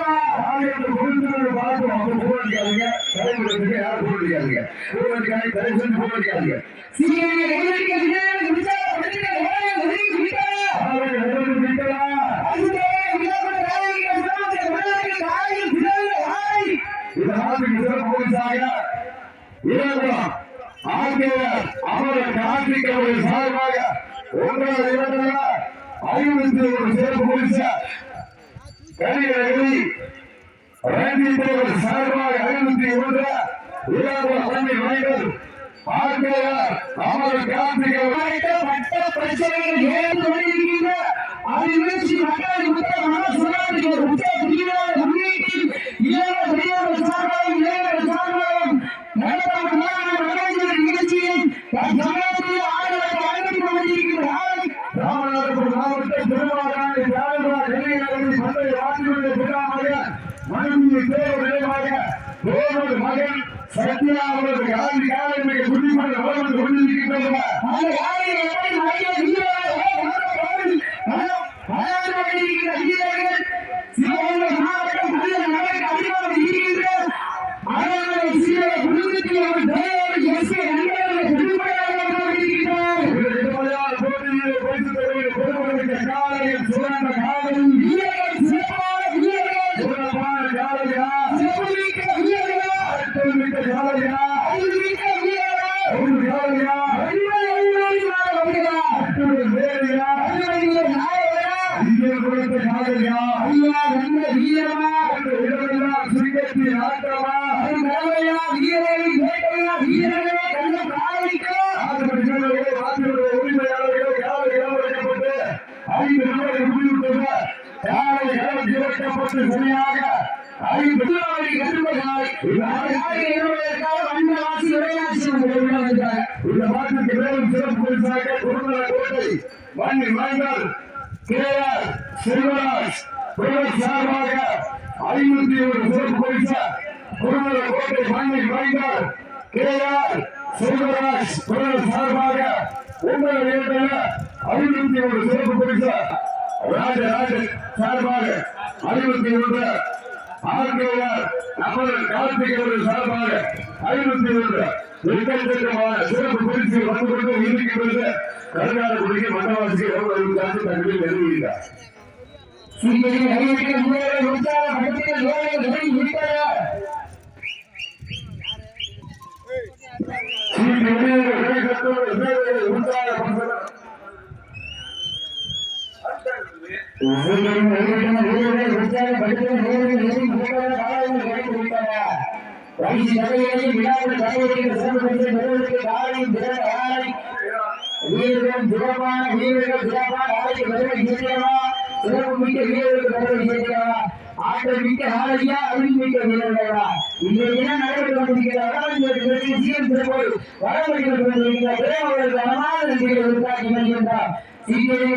சேர்க்கிறோம் ஆயிரத்து பொருட்கள் பார்த்து அவங்க போராடிக்காதீங்க தலைமுறைக்கு யாரும் போராடிக்காதீங்க போராடிக்காதீங்க தயவு செஞ்சு போராடிக்காதீங்க சீனே வேலைக்கு வீரர்கள் உச்ச படவே வேலை விட்ட ஆயிரம் எழுபது மீட்டரா இந்த நாட்டுக்கு சிறப்பு பரிசாக இளங்குளம் ஆசிரியர் அமரர் கார்த்திக் அவர்கள் சார்பாக ஒன்றாவது இடத்துல ஐம்பத்தி ஒரு சிறப்பு பரிசு கலியகிரி ரஞ்சித் அவர்கள் சார்பாக ஐம்பத்தி ஒன்று இளங்குளம் அண்ணி ராமநாதபுரம் திருவாரூர் மனைவி தேர்வு நிலையாக தேவர் மகன் சத்யா அவர்களுக்கு ஆதி காலம் மிக குடிமன்ற வளர்ந்து இளவரசப்பட்டு, ஐந்து நாளை முடிவுற்றது. காலை களம் திறக்கப்பட்டு சரியாக இந்த கோட்டை சார்பாக ஐநூத்தி ஒரு சிறப்பு பரிசு குருமல கோட்டை மண்ணி மைந்தர் கே ஆர் செல்வராஜ் புயல் சார்பாக உங்கள் இடத்துல ஐநூத்தி ஒரு சிறப்பு பரிசு. சார்பாக ஐநூத்தி ஒன்று ஆர்கேஆர் அமரர் கார்த்திக் சார்பாக ஐநூத்தி ஒன்று எக்கச்சக்கமான சிறப்பு பரிசு வந்து கொண்டு இருக்கின்றது கருணாநிதிக்கு மண்டவாசிக்கு எவ்வளவு தங்களில் நிறுவுகிறார் வீரர்கள் சிறப்பான வீரர்கள் சிறப்பான ஆட்சி பெருமை சேர்க்கிறவா சிறப்பு மிக்க வீரர்களுக்கு பெருமை சேர்க்கிறவா ஆற்றல் மிக்க ஆலையா அறிவு மிக்க வீரர்களா நடைபெற்று அனமான நன்றிகளை உருவாக்கி வருகின்றார் சீக்கிரம்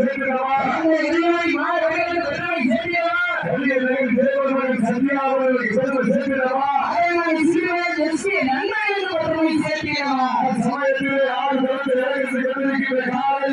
சேர்க்கிறவா கல்வியர்கள் சேர்க்கிறவா சமயத்திலே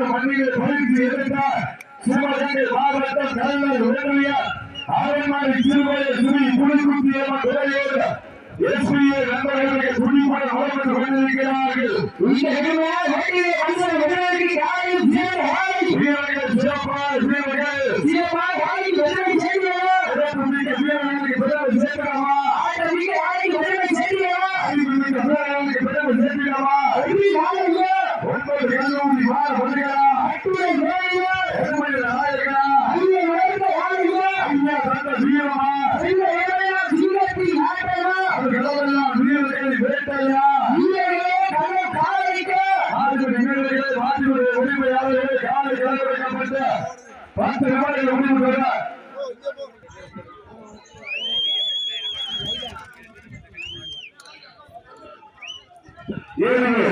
சிவந்த மண்ணில் பறித்து எடுத்தார் சிவகங்கை மாவட்டம் உடனடியார் துறையோடு எஸ்பிஏ கொண்டிருக்கிறார்கள். இந்த யாரையும் வீரர்கள் சிறப்பாக வீரர்கள் செய்கிறோம் வீரர்களுக்கு பிறகு செய்கிறோம் வீரர்களுக்கு பிறகு பத்து நிமிடங்கள் முடிவு பெற ஏழு